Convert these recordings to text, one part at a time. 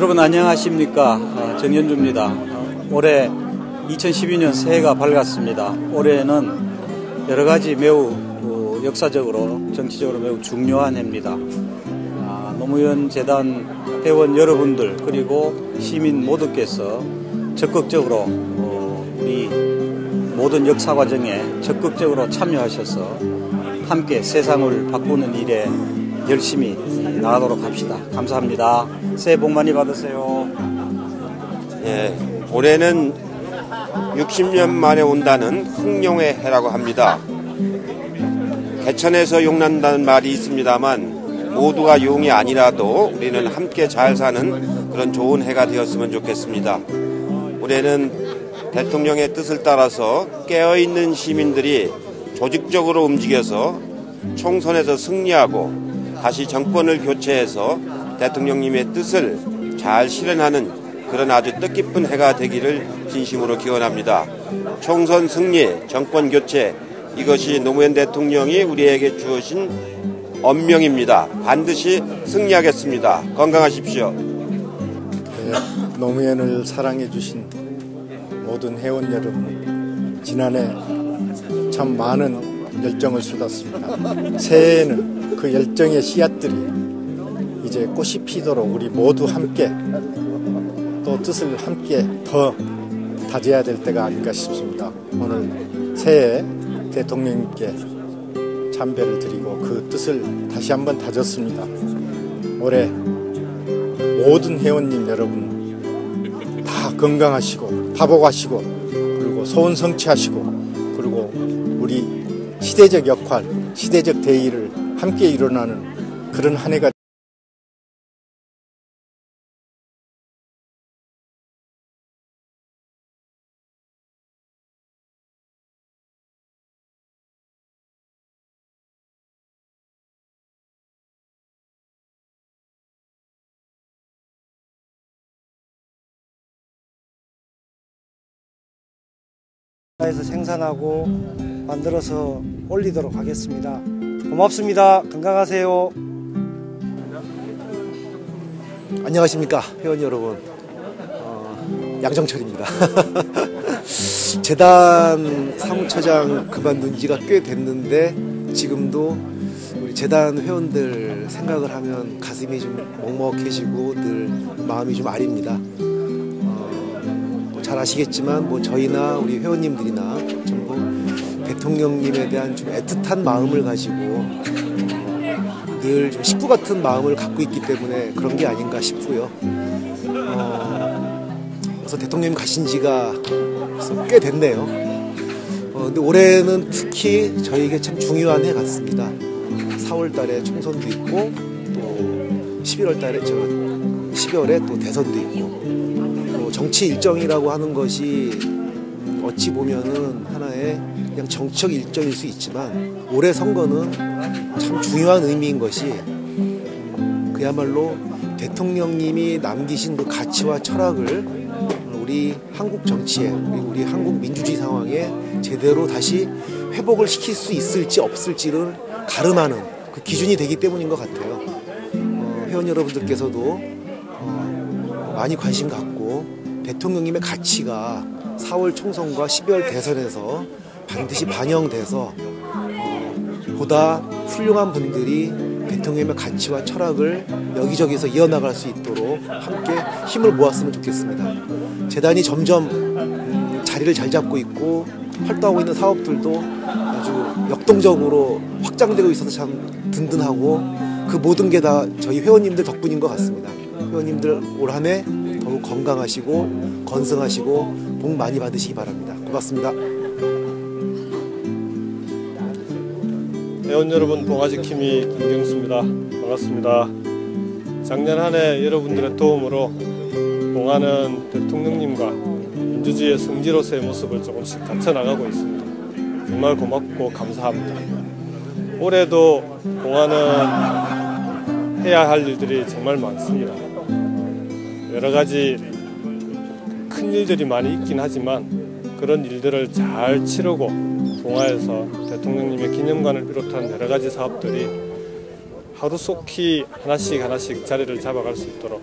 여러분 안녕하십니까 어, 정현주입니다. 어, 올해 2012년 새해가 밝았습니다. 올해는 여러 가지 매우 어, 역사적으로 정치적으로 매우 중요한 해입니다. 아, 노무현 재단 회원 여러분들 그리고 시민 모두께서 적극적으로 우리 모든 역사 과정에 적극적으로 참여하셔서 함께 세상을 바꾸는 일에 열심히 나가도록 합시다. 감사합니다. 새해 복 많이 받으세요. 예, 올해는 60년 만에 온다는 흥룡의 해라고 합니다. 개천에서 용난다는 말이 있습니다만 모두가 용이 아니라도 우리는 함께 잘 사는 그런 좋은 해가 되었으면 좋겠습니다. 올해는 대통령의 뜻을 따라서 깨어있는 시민들이 조직적으로 움직여서 총선에서 승리하고 다시 정권을 교체해서 대통령님의 뜻을 잘 실현하는 그런 아주 뜻깊은 해가 되기를 진심으로 기원합니다. 총선 승리, 정권 교체 이것이 노무현 대통령이 우리에게 주어진 언명입니다. 반드시 승리하겠습니다. 건강하십시오. 네, 노무현을 사랑해 주신 모든 회원 여러분 지난해 참 많은 열정을 쏟았습니다. 새해에는 그 열정의 씨앗들이 이제 꽃이 피도록 우리 모두 함께 또 뜻을 함께 더 다져야 될 때가 아닌가 싶습니다. 오늘 새해 대통령님께 참배를 드리고 그 뜻을 다시 한번 다졌습니다. 올해 모든 회원님 여러분 다 건강하시고 다복하시고 그리고 소원 성취하시고 그리고 우리 시대적 역할, 시대적 대의를 함께 일어나는 그런 한 해가 에서 생산하고 만들어서 올리도록 하겠습니다. 고맙습니다. 건강하세요. 안녕하십니까 회원 여러분. 어, 양정철입니다. 재단 사무처장 그만둔 지가 꽤 됐는데 지금도 우리 재단 회원들 생각을 하면 가슴이 좀 먹먹해지고 늘 마음이 좀 아립니다. 어, 잘 아시겠지만 뭐 저희나 우리 회원님들이나 전부 대통령님에 대한 좀 애틋한 마음을 가지고 늘좀 식구 같은 마음을 갖고 있기 때문에 그런 게 아닌가 싶고요. 어, 그래서 대통령님 가신 지가 꽤 됐네요. 어, 근데 올해는 특히 저에게 참 중요한 해 같습니다. 4월 달에 총선도 있고 또 11월 달에 저 12월에 또 대선도 있고 또 정치 일정이라고 하는 것이 어찌 보면은 하나의 그냥 정치적 일정일 수 있지만 올해 선거는 참 중요한 의미인 것이 그야말로 대통령님이 남기신 그 가치와 철학을 우리 한국 정치에 우리 한국 민주주의 상황에 제대로 다시 회복을 시킬 수 있을지 없을지를 가름하는 그 기준이 되기 때문인 것 같아요. 어, 회원 여러분들께서도 어, 많이 관심 갖고 대통령님의 가치가 4월 총선과 12월 대선에서 반드시 반영돼서 어, 보다 훌륭한 분들이 대통령의 가치와 철학을 여기저기서 이어나갈 수 있도록 함께 힘을 모았으면 좋겠습니다. 재단이 점점 음, 자리를 잘 잡고 있고 활동하고 있는 사업들도 아주 역동적으로 확장되고 있어서 참 든든하고 그 모든 게 다 저희 회원님들 덕분인 것 같습니다. 회원님들 올 한 해 더욱 건강하시고 건승하시고 복 많이 받으시기 바랍니다. 고맙습니다. 회원 여러분 봉화지킴이 김경수입니다. 반갑습니다. 작년 한 해 여러분들의 도움으로 봉화는 대통령님과 민주주의의 성지로서의 모습을 조금씩 갖춰나가고 있습니다. 정말 고맙고 감사합니다. 올해도 봉화는 해야 할 일들이 정말 많습니다. 여러 가지 큰 일들이 많이 있긴 하지만 그런 일들을 잘 치르고 봉화에서 대통령님의 기념관을 비롯한 여러 가지 사업들이 하루속히 하나씩 하나씩 자리를 잡아갈 수 있도록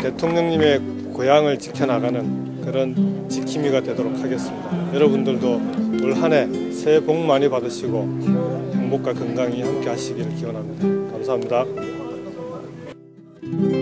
대통령님의 고향을 지켜나가는 그런 지킴이가 되도록 하겠습니다. 여러분들도 올 한 해 새해 복 많이 받으시고 행복과 건강히 함께 하시기를 기원합니다. 감사합니다. Thank you.